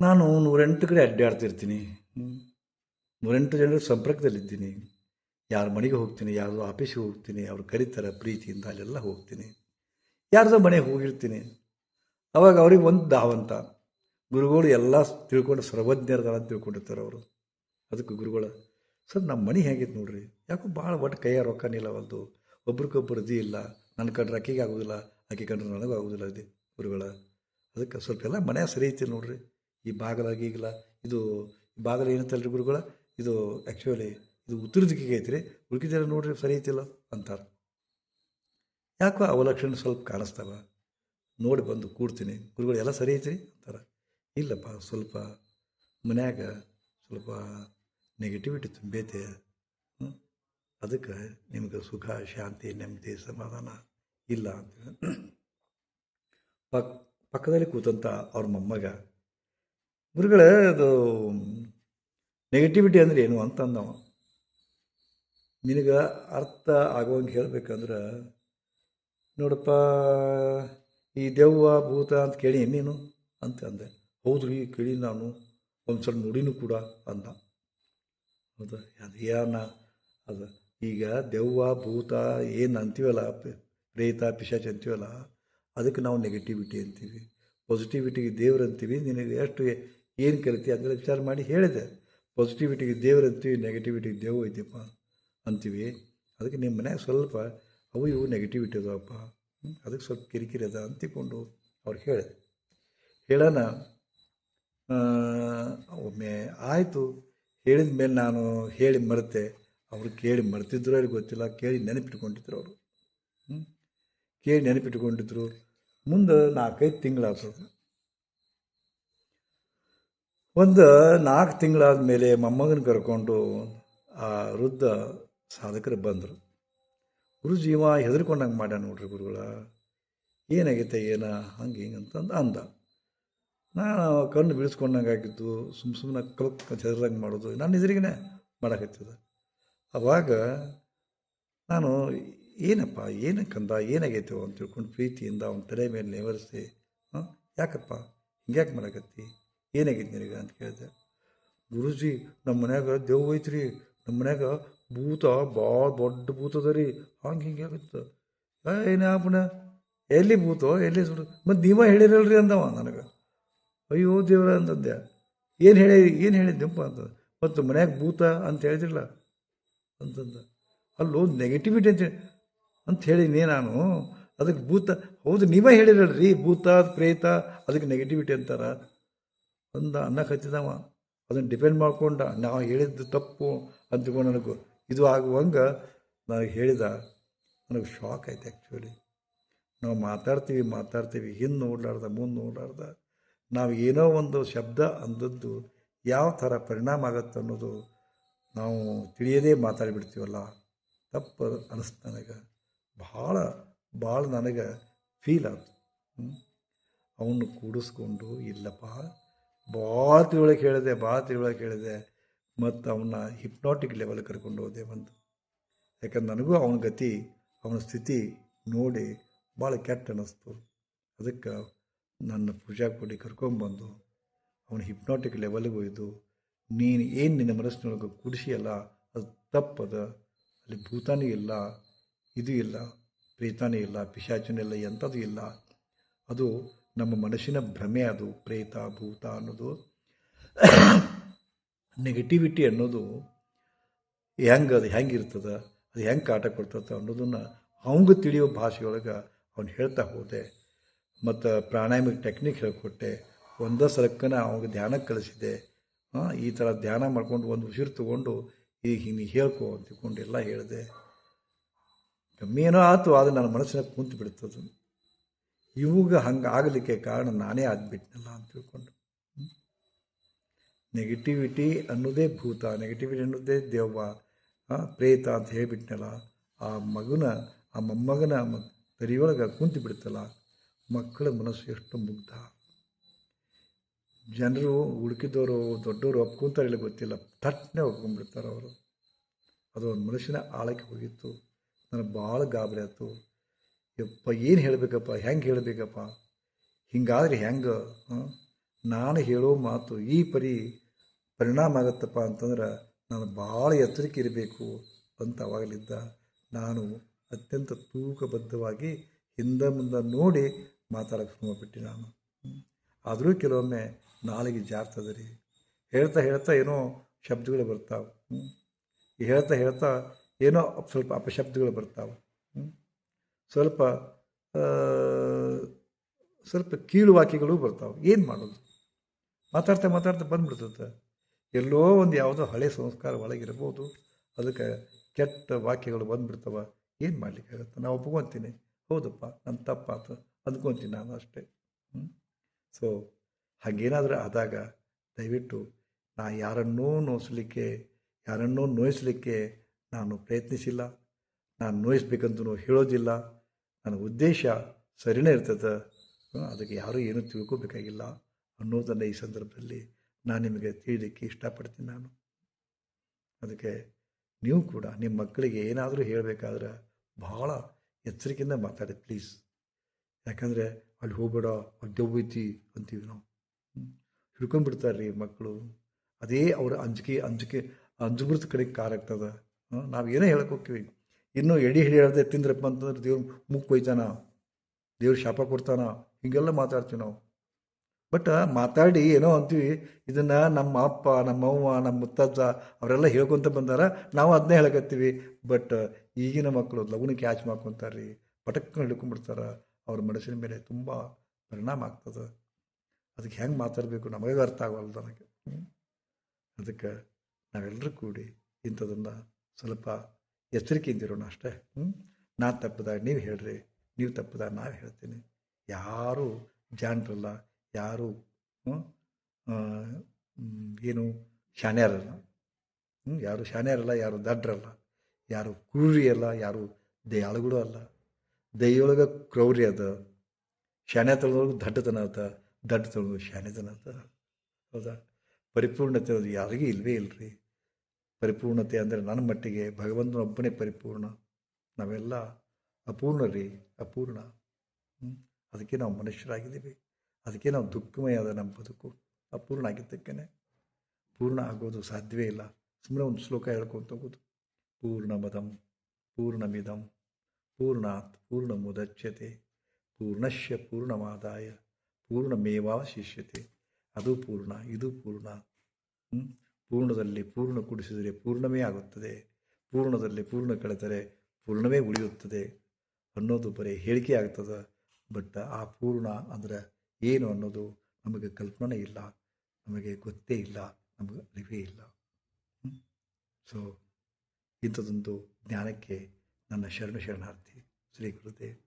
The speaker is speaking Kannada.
ನಾನು ನೂರೆಂಟು ಕಡೆ ಅಡ್ಡಾಡ್ತಿರ್ತೀನಿ. ನೂರೆಂಟು ಜನರ ಸಂಪರ್ಕದಲ್ಲಿದ್ದೀನಿ. ಯಾರ ಮನೆಗೆ ಹೋಗ್ತೀನಿ ಯಾರು ಆಫೀಸಿಗೆ ಹೋಗ್ತೀನಿ, ಅವ್ರು ಕರೀತಾರೆ ಪ್ರೀತಿಯಿಂದ ಅಲ್ಲೆಲ್ಲ ಹೋಗ್ತೀನಿ. ಯಾರ್ದೋ ಮನೆಗೆ ಹೋಗಿರ್ತೀನಿ. ಅವಾಗ ಅವ್ರಿಗೆ ಒಂದು ದಾವಂತ ಗುರುಗಳು ಎಲ್ಲ ತಿಳ್ಕೊಂಡು ಸರ್ವಜ್ಞರದಾರ ತಿಳ್ಕೊಂಡಿರ್ತಾರೆ ಅವರು. ಅದಕ್ಕೆ ಗುರುಗಳು, ಸರ್ ನಮ್ಮ ಮನೆ ಹೇಗಿತ್ತು ನೋಡ್ರಿ? ಯಾಕೋ ಭಾಳ ಒಟ್ಟು ಕೈಯ ರೊಕ್ಕ ನಿಲ್ಲವಲ್ದು. ಒಬ್ರಿಗೊಬ್ಬರು ಇದು ಇಲ್ಲ. ನನ್ನ ಕಂಡ್ರೆ ಆಕೆಗೆ ಆಗೋದಿಲ್ಲ. ಆಕೆ ಕಂಡ್ರೆ ನನಗೂ ಆಗೋದಿಲ್ಲ. ಇದೆ ಗುರುಗಳ, ಅದಕ್ಕೆ ಸ್ವಲ್ಪ ಎಲ್ಲ ಮನೆ ಸರಿ ಐತಿ ನೋಡ್ರಿ. ಈ ಬಾಗಲಾಗಿ ಈಗಿಲ್ಲ ಇದು ಬಾಗಲ ಏನಂತಲ್ರಿ ಗುರುಗಳ? ಇದು ಆ್ಯಕ್ಚುಲಿ ಇದು ಉತ್ತರ ದಿಕ್ಕಿಗೆ ಐತ್ರಿ. ಉಳ್ಕಿದೆಲ್ಲ ನೋಡ್ರಿ ಸರಿ ಐತಿಲ್ಲ ಅಂತಾರೆ. ಯಾಕೋ ಅವಲಕ್ಷಣ ಸ್ವಲ್ಪ ಕಾಣಿಸ್ತಾವ? ನೋಡಿ ಬಂದು ಕೂಡ್ತೀನಿ. ಗುರುಗಳು, ಎಲ್ಲ ಸರಿ ಐತ್ರಿ ಅಂತಾರೆ. ಇಲ್ಲಪ್ಪ, ಸ್ವಲ್ಪ ಮನ್ಯಾಗ ಸ್ವಲ್ಪ ನೆಗೆಟಿವಿಟಿ ತುಂಬೈತೆ. ಅದಕ್ಕೆ ನಿಮ್ಗೆ ಸುಖ, ಶಾಂತಿ, ನೆಮ್ಮದಿ, ಸಮಾಧಾನ ಇಲ್ಲ ಅಂತ ಪಕ್, ಪಕ್ಕದಲ್ಲಿ ಕೂತಂತ ಅವ್ರ ಮೊಮ್ಮಗ ಗುರುಗಳೇ, ಅದು ನೆಗೆಟಿವಿಟಿ ಅಂದ್ರೆ ಏನು ಅಂತ ಅಂದವ ನಿನಗೆ ಅರ್ಥ ಆಗುವಂಗೆ ಹೇಳ್ಬೇಕಂದ್ರೆ, ನೋಡಪ್ಪ, ಈ ದೆವ್ವ, ಭೂತ ಅಂತ ಕೇಳಿ ನೀನು? ಅಂತ ಅಂದೆ. ಹೌದು ರೀ ಕೇಳಿ ನಾನು. ಒಂದು ಸ್ವಲ್ಪ ನೋಡಿನೂ ಕೂಡ ಅಂದ. ಹೌದಾ, ಅದು ಯಾನ ಅದು ಈಗ ದೆವ್ವ, ಭೂತ ಏನು ಅಂತೀವಲ್ಲ ಪ್ರೇತ, ಪಿಶಾಚ ಅಂತೀವಲ್ಲ, ಅದಕ್ಕೆ ನಾವು ನೆಗೆಟಿವಿಟಿ ಅಂತೀವಿ. ಪಾಸಿಟಿವಿಟಿಗೆ ದೇವ್ರು ಅಂತೀವಿ. ನಿನಗೆ ಎಷ್ಟು ಏನು ಕರಿತೀವಿ ಅಂದ್ರೆ ವಿಚಾರ ಮಾಡಿ ಹೇಳಿದೆ. ಪಾಸಿಟಿವಿಟಿಗೆ ದೇವ್ರು ಅಂತೀವಿ ನೆಗೆಟಿವಿಟಿಗೆ ದೇವ್ ಐತಿಪ್ಪ ಅಂತೀವಿ. ಅದಕ್ಕೆ ನಿಮ್ಮ ಮನ್ಯಾಗ ಸ್ವಲ್ಪ ಅವು ಇವು ನೆಗೆಟಿವಿಟಿ ಅದಾವಪ್ಪ. ಅದಕ್ಕೆ ಸ್ವಲ್ಪ ಕಿರಿಕಿರಿ ಅದ ಅಂತಿಕೊಂಡು ಅವ್ರು ಹೇಳಿದೆ ಹೇಳೋಣ ಒಮ್ಮೆ ಆಯಿತು. ಹೇಳಿದ ಮೇಲೆ ನಾನು ಹೇಳಿ ಮರೆತೆ. ಅವ್ರು ಕೇಳಿ ಮರ್ತಿದ್ರು ಅವ್ರಿಗೆ ಗೊತ್ತಿಲ್ಲ, ಕೇಳಿ ನೆನಪಿಟ್ಕೊಂಡಿದ್ರು ಅವರು. ಕೇಳಿ ನೆನಪಿಟ್ಕೊಂಡಿದ್ರು. ಮುಂದೆ ನಾಲ್ಕೈದು ತಿಂಗಳಾಗ್ತದೆ ಒಂದು ನಾಲ್ಕು ತಿಂಗಳಾದ ಮೇಲೆ ಮೊಮ್ಮಗನ ಕರ್ಕೊಂಡು ಆ ವೃದ್ಧ ಸಾಧಕರು ಬಂದರು. ಗುರುಜೀವ ಹೆದರ್ಕೊಂಡಂಗೆ ಮಾಡ್ಯಾನ ನೋಡ್ರಿ ಗುರುಗಳ. ಏನಾಗೈತೆ, ಏನ, ಹಂಗೆ, ಹಿಂಗೆ ಅಂತಂದು ಅಂದ. ನಾನು ಕಣ್ಣು ಬೀಳಿಸ್ಕೊಂಡಂಗೆ ಆಗಿದ್ದು ಸುಮ್ಮ ಸುಮ್ಮನೆ ಕಲ್ಕ್ ಹೆದರ್ದಂಗೆ ಮಾಡೋದು ನಾನು ಎದುರಿಗೇ ಮಾಡೋಕತ್ತಿದ್ದೆ. ಅವಾಗ ನಾನು, ಏನಪ್ಪ ಏನಕ್ಕಂದ ಏನಾಗೈತೆ ಅಂತ ತಿಳ್ಕೊಂಡು ಪ್ರೀತಿಯಿಂದ ಅವನ ತಲೆ ಮೇಲೆ ನೇವರಿಸಿ, ಹಾಂ, ಯಾಕಪ್ಪ, ಹಿಂಗ್ಯಾಕೆ ಮಾಡಕತ್ತಿ? ಏನಾಗೈತೆ ನಿನಗೆ ಅಂತ ಕೇಳಿದೆ. ಗುರುಜಿ, ನಮ್ಮ ಮನ್ಯಾಗ ದೆವ್ವ ಐತ್ರಿ. ನಮ್ಮ ಮನ್ಯಾಗ ಭೂತ, ಭಾಳ ದೊಡ್ಡ ಭೂತ ಅದ ರೀ. ಹಂಗೆ ಹಿಂಗೆ ಆಗುತ್ತೆ. ಆಪಣ ಎಲ್ಲಿ ಭೂತೋ? ಎಲ್ಲಿ ಸುಡು? ಮತ್ತು ನೀವ ಹೇಳಿರಲ್ರಿ ಅಂದವ ನನಗೆ. ಅಯ್ಯೋ ದೇವ್ರ ಅಂತಂದೆ. ಏನು ಹೇಳಿ, ಏನು ಹೇಳಿದ್ದೆಪ್ಪ ಅಂತ. ಮತ್ತು ಮನ್ಯಾಗ ಭೂತ ಅಂತ ಹೇಳಿದಿಲ್ಲ ಅಂತಂದ. ಅಲ್ಲೋ ನೆಗೆಟಿವಿಟಿ ಅಂತ ಅಂತ ಹೇಳಿನಿ ನಾನು. ಅದಕ್ಕೆ ಭೂತ ಹೌದು, ನೀವೇ ಹೇಳಿರಲ್ರಿ. ಭೂತ, ಪ್ರೇತ, ಅದಕ್ಕೆ ನೆಗೆಟಿವಿಟಿ ಅಂತಾರ. ಅಂದ ಅನ್ನಕತ್ತಿದವ ಅದನ್ನು ಡಿಪೆಂಡ್ ಮಾಡ್ಕೊಂಡ, ನಾವು ಹೇಳಿದ್ದು ತಪ್ಪು ಅಂತಕೊಂಡು ನನಗೆ ಇದು ಆಗುವಂಗೆ ನನಗೆ ಹೇಳಿದ. ನನಗೆ ಶಾಕ್ ಆಯ್ತು ಆ್ಯಕ್ಚುಲಿ ನಾವು ಮಾತಾಡ್ತೀವಿ ಮಾತಾಡ್ತೀವಿ, ಹಿಂದೆ ನೋಡ್ಲಾರ್ದ, ಮುಂದೆ ನೋಡ್ಲಾರ್ದ. ನಾವು ಏನೋ ಒಂದು ಶಬ್ದ ಅಂದದ್ದು ಯಾವ ಥರ ಪರಿಣಾಮ ಆಗತ್ತೆ ಅನ್ನೋದು ನಾವು ತಿಳಿಯದೇ ಮಾತಾಡಿಬಿಡ್ತೀವಲ್ಲ. ತಪ್ಪು ಅನ್ನಿಸ್ತು ನನಗೆ. ಭಾಳ ಭಾಳ ನನಗೆ ಫೀಲ್ ಆಯ್ತು ಅವನು ಕೂಡಿಸ್ಕೊಂಡು, ಇಲ್ಲಪ್ಪ ಭಾಳ ತಿಳುವಳಿಕೆ ಹೇಳಿದೆ ಭಾಳ ತಿಳುವಳಿಕೆ ಹೇಳಿದೆ ಮತ್ತು ಅವನ್ನ ಹಿಪ್ನಾಟಿಕ್ ಲೆವೆಲ್ ಕರ್ಕೊಂಡು ಹೋದೆ ಬಂದು. ಯಾಕಂದ್ರೆ ನನಗೂ ಅವನ ಗತಿ, ಅವನ ಸ್ಥಿತಿ ನೋಡಿ ಭಾಳ ಕೆಟ್ಟ ಅನ್ನಿಸ್ತು ಅದಕ್ಕೆ ನನ್ನ ಪೂಜಾ ಕೊಡಿ ಕರ್ಕೊಂಬಂದು ಅವನ ಹಿಪ್ನಾಟಿಕ್ ಲೆವೆಲ್ಗೆ ಒಯ್ದು, ನೀನು ಏನು ನಿನ್ನ ಮನಸ್ಸಿನೊಳಗೆ ಕುಡಿಸಿಯಲ್ಲ ಅದು ತಪ್ಪದ. ಅಲ್ಲಿ ಭೂತಾನೂ ಇಲ್ಲ, ಇದು ಇಲ್ಲ, ಪ್ರೇತಾನೂ ಇಲ್ಲ, ಪಿಶಾಚನೂ ಇಲ್ಲ, ಎಂಥದ್ದು ಇಲ್ಲ. ಅದು ನಮ್ಮ ಮನಸ್ಸಿನ ಭ್ರಮೆ ಅದು, ಪ್ರೇತ, ಭೂತ ಅನ್ನೋದು. ನೆಗೆಟಿವಿಟಿ ಅನ್ನೋದು ಹೆಂಗೆ ಅದು ಹೆಂಗಿರ್ತದೆ ಅದು ಹೆಂಗೆ ಕಾಟ ಕೊಡ್ತದೆ ಅನ್ನೋದನ್ನು ಅವಂಗೆ ತಿಳಿಯೋ ಭಾಷೆಯೊಳಗೆ ಅವ್ನು ಹೇಳ್ತಾ ಹೋದೆ. ಮತ್ತು ಪ್ರಾಣಾಯಾಮಿಕ ಟೆಕ್ನಿಕ್ ಹೇಳ್ಕೊಟ್ಟೆ. ಒಂದೇ ಸಲಕ್ಕನ ಅವಾಗ ಧ್ಯಾನಕ್ಕೆ ಕಳಿಸಿದೆ. ಈ ಥರ ಧ್ಯಾನ ಮಾಡ್ಕೊಂಡು ಒಂದು ಉಸಿರು ತೊಗೊಂಡು ಈಗ ಹಿಂಗೆ ಹೇಳ್ಕೊ ಅಂತ ತಿಳ್ಕೊಂಡು ಎಲ್ಲ ಹೇಳಿದೆ. ಕಮ್ಮಿ ಏನೋ ಆಯ್ತು ಆದರೆ ನನ್ನ ಮನಸ್ಸಿನಾಗ ಕುಂತು ಬಿಡ್ತದೆ. ಇವಾಗ ಹಂಗೆ ಆಗಲಿಕ್ಕೆ ಕಾರಣ ನಾನೇ ಆಗಿಬಿಟ್ನಲ್ಲ ಅಂತ ತಿಳ್ಕೊಂಡು. ನೆಗೆಟಿವಿಟಿ ಅನ್ನೋದೇ ಭೂತ ನೆಗೆಟಿವಿಟಿ ಅನ್ನೋದೇ ದೆವ್ವ ಪ್ರೇತ ಅಂತ ಹೇಳಿಬಿಟ್ನಲ್ಲ, ಆ ಮಗುನ, ಆ ಮೊಮ್ಮಗನ ತರಿಯೊಳಗೆ ಕುಂತು ಬಿಡ್ತಲ್ಲ, ಮಕ್ಕಳ ಮನಸ್ಸು ಎಷ್ಟು ಮುಗ್ಧ. ಜನರು ಹುಡುಕಿದವರು, ದೊಡ್ಡವರು ಒಪ್ಕೊಂತಾರೆ ಗೊತ್ತಿಲ್ಲ ತಟ್ಟನೆ ಒಪ್ಕೊಂಡ್ಬಿಡ್ತಾರೆ ಅವರು. ಅದು ಒಂದು ಮನುಷ್ಯನ ಆಳಕ್ಕೆ ಹೋಗಿತ್ತು, ನನಗೆ ಭಾಳ ಗಾಬರಿ ಆಯ್ತು. ಯಪ್ಪ, ಏನು ಹೇಳಬೇಕಪ್ಪ? ಹೆಂಗೆ ಹೇಳಬೇಕಪ್ಪ? ಹಿಂಗಾದ್ರೆ ಹೆಂಗೆ? ನಾನು ಹೇಳೋ ಮಾತು ಈ ಪರಿ ಪರಿಣಾಮ ಆಗತ್ತಪ್ಪ ಅಂತಂದ್ರೆ ನಾನು ಭಾಳ ಎಚ್ಚರಿಕೆ ಇರಬೇಕು ಅಂತ ಅವಾಗಲಿದ್ದ. ನಾನು ಅತ್ಯಂತ ತೂಕಬದ್ಧವಾಗಿ ಹಿಂದೆ ಮುಂದೆ ನೋಡಿ ಮಾತಾಡೋಕೆ ಶುರು ಮಾಡಿಬಿಟ್ಟೆ ನಾನು. ಆದರೂ ಕೆಲವೊಮ್ಮೆ ನಾಲಿಗೆ ಜಾರ್ತದೆ ರೀ ಹೇಳ್ತಾ ಹೇಳ್ತಾ ಏನೋ ಶಬ್ದಗಳು ಬರ್ತಾವೆ. ಹೇಳ್ತಾ ಹೇಳ್ತಾ ಏನೋ ಸ್ವಲ್ಪ ಅಪಶಬ್ದಗಳು ಬರ್ತಾವೆ. ಸ್ವಲ್ಪ ಸ್ವಲ್ಪ ಕೀಳು ವಾಕ್ಯಗಳು ಬರ್ತಾವೆ. ಏನು ಮಾಡೋದು? ಮಾತಾಡ್ತಾ ಮಾತಾಡ್ತಾ ಬಂದ್ಬಿಡ್ತದೆ ಎಲ್ಲೋ ಒಂದು ಯಾವುದೋ ಹಳೆ ಸಂಸ್ಕಾರ ಒಳಗಿರ್ಬೋದು. ಅದಕ್ಕೆ ಕೆಟ್ಟ ವಾಕ್ಯಗಳು ಬಂದ್ಬಿಡ್ತವೆ. ಏನು ಮಾಡ್ಲಿಕ್ಕಾಗತ್ತೆ ನಾವು ಒಪ್ಕೊತೀನಿ. ಹೌದಪ್ಪ ನನ್ನ ತಪ್ಪಾತು. ಅಂದ್ಕೊತೀನಿ ನಾನು ಅಷ್ಟೇ. ಸೊ ಹಾಗೇನಾದರೂ ಆದಾಗ ದಯವಿಟ್ಟು ನಾ ಯಾರನ್ನೂ ನೋಯಿಸ್ಲಿಕ್ಕೆ ಯಾರನ್ನೂ ನೋಯಿಸ್ಲಿಕ್ಕೆ ನಾನು ಪ್ರಯತ್ನಿಸಿಲ್ಲ. ನಾನು ನೋಯಿಸ್ಬೇಕಂತೂ ಹೇಳೋದಿಲ್ಲ. ನನ್ನ ಉದ್ದೇಶ ಸರಿನೇ ಇರ್ತದೆ. ಅದಕ್ಕೆ ಯಾರೂ ಏನೂ ತಿಳ್ಕೋಬೇಕಾಗಿಲ್ಲ ಅನ್ನೋದನ್ನು ಈ ಸಂದರ್ಭದಲ್ಲಿ ನಾನು ನಿಮಗೆ ತಿಳಿಲಿಕ್ಕೆ ಇಷ್ಟಪಡ್ತೀನಿ ನಾನು. ಅದಕ್ಕೆ ನೀವು ಕೂಡ ನಿಮ್ಮ ಮಕ್ಕಳಿಗೆ ಏನಾದರೂ ಹೇಳಬೇಕಾದ್ರೆ ಭಾಳ ಎಚ್ಚರಿಕೆಯಿಂದ ಮಾತಾಡಿ ಪ್ಲೀಸ್. ಯಾಕಂದರೆ ಅಲ್ಲಿ ಹೋಗ್ಬೇಡ, ಅಲ್ಲಿ ದೆವ್ವೈತಿ ಅಂತೀವಿ ನಾವು. ಹಿಡ್ಕೊಂಡ್ಬಿಡ್ತಾರೆ ರೀ ಮಕ್ಕಳು. ಅದೇ ಅವರ ಅಂಜಿಕೆ ಅಂಜಿಕೆ, ಅಂಜುಮೃತ ಕಡೆಗೆ ಕಾರಾಗ್ತದೆ. ನಾವು ಏನೇ ಹೇಳಕ್ಕೆ ಹೋಗ್ತೀವಿ. ಇನ್ನೂ ಎಡಿ ಹಿಡಿ ಹೇಳ್ದೆ ತಿಂದ್ರಪ್ಪ ಅಂತಂದ್ರೆ ದೇವ್ರು ಮುಕ್ಕು ಹೋಯ್ತಾನ ದೇವ್ರು ಶಾಪ ಕೊಡ್ತಾನ, ಹೀಗೆಲ್ಲ ಮಾತಾಡ್ತೀವಿ ನಾವು. ಬಟ್ ಮಾತಾಡಿ ಏನೋ ಅಂತೀವಿ, ಇದನ್ನು ನಮ್ಮ ಅಪ್ಪ, ನಮ್ಮ ಅವ್ವ, ನಮ್ಮ ಮುತ್ತಜ್ಜ ಅವರೆಲ್ಲ ಹೇಳ್ಕೊತ ಬಂದಾರ, ನಾವು ಅದನ್ನೇ ಹೇಳಕತ್ತೀವಿ. ಬಟ್ ಈಗಿನ ಮಕ್ಕಳು ಲಗುನ ಕ್ಯಾಚ್ ಮಾಡ್ಕೊತಾರೆ ರೀ ಪಟಕ್ಕನ ಹಿಡ್ಕೊಂಡ್ಬಿಡ್ತಾರೆ ಅವ್ರ ಮನಸ್ಸಿನ ಮೇಲೆ ತುಂಬ ಪರಿಣಾಮ ಆಗ್ತದೆ. ಅದಕ್ಕೆ ಹೆಂಗೆ ಮಾತಾಡಬೇಕು ನಮಗೆ ಅರ್ಥ ಆಗೋಲ್ಲ ನನಗೆ. ಅದಕ್ಕೆ ನಾವೆಲ್ಲರೂ ಕೂಡಿ ಇಂಥದನ್ನು ಸ್ವಲ್ಪ ಎಚ್ಚರಿಕೆಯಿಂದಿರೋಣ ಅಷ್ಟೇ. ಹ್ಞೂ ನಾ ತಪ್ಪದ, ನೀವು ಹೇಳ್ರಿ, ನೀವು ತಪ್ಪದ ನಾವು ಹೇಳ್ತೀನಿ. ಯಾರೂ ಜಾಣರಲ್ಲ, ಯಾರು ಏನು ಶಾಣ್ಯಾರಲ್ಲ. ಹ್ಞೂ ಯಾರು ಶಾನ್ಯಾರಲ್ಲ ಯಾರು ದಡ್ರಲ್ಲ, ಯಾರು ಕ್ರೂರಿ ಅಲ್ಲ, ಯಾರು ದಯಾಳುಗಳು ಅಲ್ಲ. ದಯೊಳಗೆ ಕ್ರೌರಿ ಅದ ಶಾಣ್ಯ ತಳದೊಳಗೆ ದಡ್ಡತನ ಅದ ದಡ್ಡ ತಳದೊಳಗೆ ಶಾಣ್ಯತನ ಅದ. ಹೌದಾ? ಪರಿಪೂರ್ಣತೆ ಅದು ಯಾರಿಗೂ ಇಲ್ವೇ ಇಲ್ರಿ. ಪರಿಪೂರ್ಣತೆ ಅಂದರೆ ನನ್ನ ಮಟ್ಟಿಗೆ ಭಗವಂತನೊಬ್ಬನೇ ಪರಿಪೂರ್ಣ. ನಾವೆಲ್ಲ ಅಪೂರ್ಣ. ರೀ ಅಪೂರ್ಣ ಅದಕ್ಕೆ ನಾವು ಮನುಷ್ಯರಾಗಿದ್ದೀವಿ. ಅದಕ್ಕೆ ನಾವು ದುಃಖಮಯಾದ ನಮ್ಮ ಬದುಕು ಅಪೂರ್ಣ ಆಗಿದ್ದಕ್ಕೇ ಪೂರ್ಣ ಆಗೋದು ಸಾಧ್ಯವೇ ಇಲ್ಲ. ಸುಮ್ಮನೆ ಒಂದು ಶ್ಲೋಕ ಹೇಳ್ಕೊಂತ ಹೋಗೋದು. ಪೂರ್ಣಮದಂ, ಪೂರ್ಣಮಿದಂ, ಪೂರ್ಣಾತ್ ಮುದಚ್ಯತೆ ಪೂರ್ಣಶ್ಯ ಪೂರ್ಣಮಾದಾಯ ಶಿಷ್ಯತೆ ಅದು ಪೂರ್ಣ, ಇದು ಪೂರ್ಣ? ಪೂರ್ಣದಲ್ಲಿ ಪೂರ್ಣ ಕೂಡಿಸಿದರೆ ಪೂರ್ಣವೇ ಆಗುತ್ತದೆ. ಪೂರ್ಣದಲ್ಲಿ ಪೂರ್ಣ ಕಳೆದರೆ ಪೂರ್ಣವೇ ಉಳಿಯುತ್ತದೆ ಅನ್ನೋದು ಬರೀ ಹೇಳಿಕೆ ಆಗ್ತದೆ. ಬಟ್ ಆ ಪೂರ್ಣ ಅಂದರೆ ಏನು ಅನ್ನೋದು ನಮಗೆ ಕಲ್ಪನೆ ಇಲ್ಲ. ನಮಗೆ ಗೊತ್ತೇ ಇಲ್ಲ. ನಮಗೆ ಅರಿವೇ ಇಲ್ಲ. ಸೊ ಇಂಥದ್ದೊಂದು ಜ್ಞಾನಕ್ಕೆ ನನ್ನ ಶರಣ ಶರಣಾರ್ಥಿ ಶ್ರೀ ಗುರುದೇವ್.